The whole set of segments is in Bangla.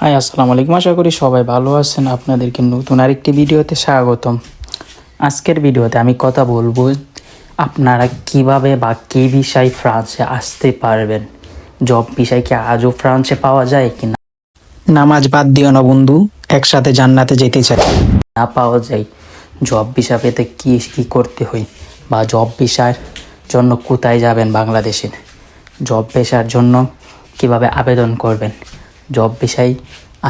হাই আসসালামু আলাইকুম। আশা করি সবাই ভালো আছেন। আপনাদেরকে নতুন আরেকটি ভিডিওতে স্বাগতম। আজকের ভিডিওতে আমি কথা বলব আপনারা কীভাবে বা কী বিষয় ফ্রান্সে আসতে পারবেন? জব বিষয় কি আজও ফ্রান্সে পাওয়া যায় কি না নামাজ বাদ দিও না বন্ধু একসাথে জান্নাতে যেতে চাই। না পাওয়া যায়। জব ভিসা পেতে কী কী করতে হয়? বা জব ভিসার জন্য কোথায় যাবেন বাংলাদেশে? জব পেশার জন্য কীভাবে আবেদন করবেন? জব বিষয়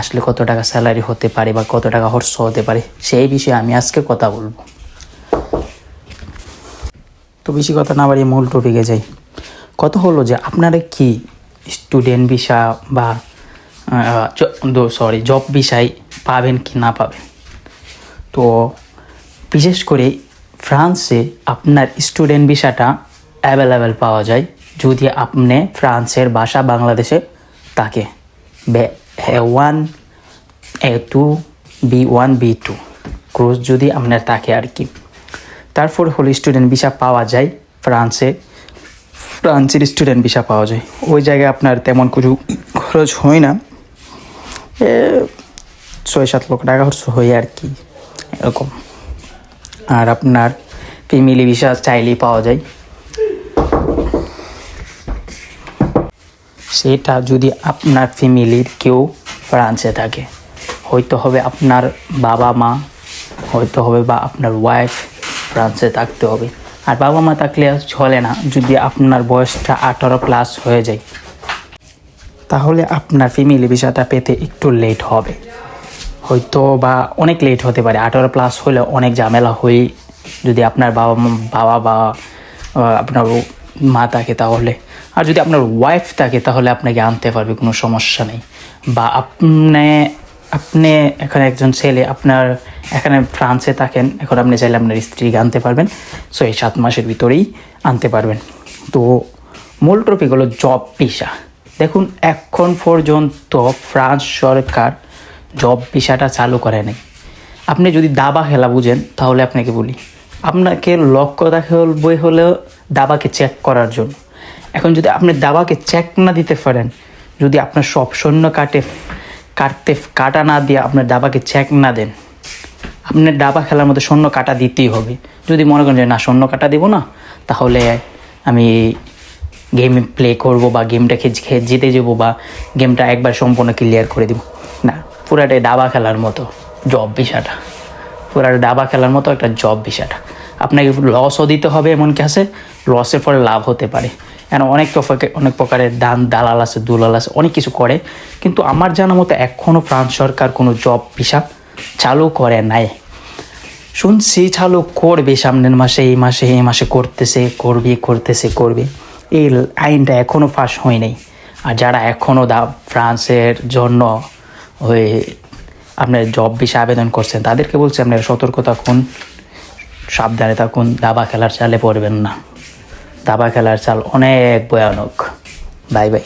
আসলে কত টাকা স্যালারি হতে পারে বা কত টাকা খরচ হতে পারে, সেই বিষয়ে আমি আজকে কথা বলব। তো বেশি কথা না বাড়িয়ে মূল টপিকে যাই। কত হলো যে আপনারা কি স্টুডেন্ট ভিসা বা সরি জব বিষয় পাবেন কি না পাবেন? তো বিশেষ করে ফ্রান্সে আপনার স্টুডেন্ট ভিসাটা অ্যাভেলেবেল পাওয়া যায় যদি আপনি ফ্রান্সের ভাষা বাংলাদেশে থাকে। One A two B one B two ক্রোজ যদি আপনার থাকে আর কি। তারপর হলো স্টুডেন্ট ভিসা পাওয়া যায় ফ্রান্সে ফ্রান্সের স্টুডেন্ট ভিসা পাওয়া যায়। ওই জায়গায় আপনার তেমন কিছু খরচ হয় না। ছয় সাত লক্ষ টাকা খরচ হয় আর কি। এরকম। আর আপনার ফ্যামিলি ভিসা চাইলেই পাওয়া যায়। সেটা যদি আপনার ফ্যামিলির কেউ ফ্রান্সে থাকে, হয়তো হবে আপনার বাবা মা, হয়তো হবে বা আপনার ওয়াইফ ফ্রান্সে থাকতে হবে। আর বাবা মা থাকলে চলে না, যদি আপনার বয়সটা আঠারো প্লাস হয়ে যায়। তাহলে আপনার ফ্যামিলি ভিসাটা পেতে একটু লেট হবে। হয়তো বা অনেক লেট হতে পারে, আঠারো প্লাস হলে অনেক ঝামেলা হয়ে, যদি আপনার বাবা বাবা বা আপনার মা থাকে তাহলে। আর যদি আপনার ওয়াইফ থাকে, তাহলে আপনাকে আনতে পারবে, কোনো সমস্যা নেই। বা আপনি আপনি এখানে একজন ছেলে, আপনার এখানে ফ্রান্সে থাকেন, এখন আপনি চাইলে আপনার স্ত্রীকে আনতে পারবেন। সো এই সাত মাসের ভিতরেই আনতে পারবেন। তো, মূল টপিক হলো জব পেশা দেখুন, এখন পর্যন্ত ফ্রান্স সরকার জব পেশাটা চালু করে নাই। আপনি যদি দাবা খেলা বুঝেন, তাহলে আপনাকে বলি। আপনাকে লক্ষ্য দেখা বই হলেও দাবাকে চেক করার জন্য। এখন যদি আপনি দাবাকে চেক না দিতে পারেন, যদি আপনার সব সৈন্য কাটে, কাটতে, কাটা না দিয়ে আপনার দাবাকে চেক না দেন আপনার দাবা খেলার মধ্যে শূন্য কাটা দিতেই হবে। যদি মনে করেন যে না শূন্য কাটা দেবো না, তাহলে আমি গেম প্লে করব বা গেমটাকে খে- জিতে যাব বা গেমটা একবার সম্পূর্ণ ক্লিয়ার করে দিব। না, পুরাটাই দাবা খেলার মতো জব বিষয়টা। পুরাটা দাবা খেলার মতো একটা জব বিষয়টা। আপনাকে লসও দিতে হবে এমনকি আছে লসের ফলে লাভ হতে পারে। কেন অনেক অনেক প্রকারের দান, দালাল আছে, দুলাল আছে, অনেক কিছু করে। কিন্তু আমার জানা মতো এখনও ফ্রান্স সরকার কোনো জব ভিসা চালু করে নাই। শুনছি চালু করবে সামনের মাসে, এই মাসে এই মাসে করতেছে, করবে করতেছে, করবে। এই আইনটা এখনও ফাঁস হয় নাই। আর যারা এখনও দা ফ্রান্সের জন্য ওই আপনার জব বিষয়ে আবেদন করছেন, তাদেরকে বলছি আপনার সতর্ক থাকুন, সাবধানে থাকুন, দাবা খেলার চালে পড়বেন না। দাবা খেলার চাল অনেক ভয়ানক। Bye bye.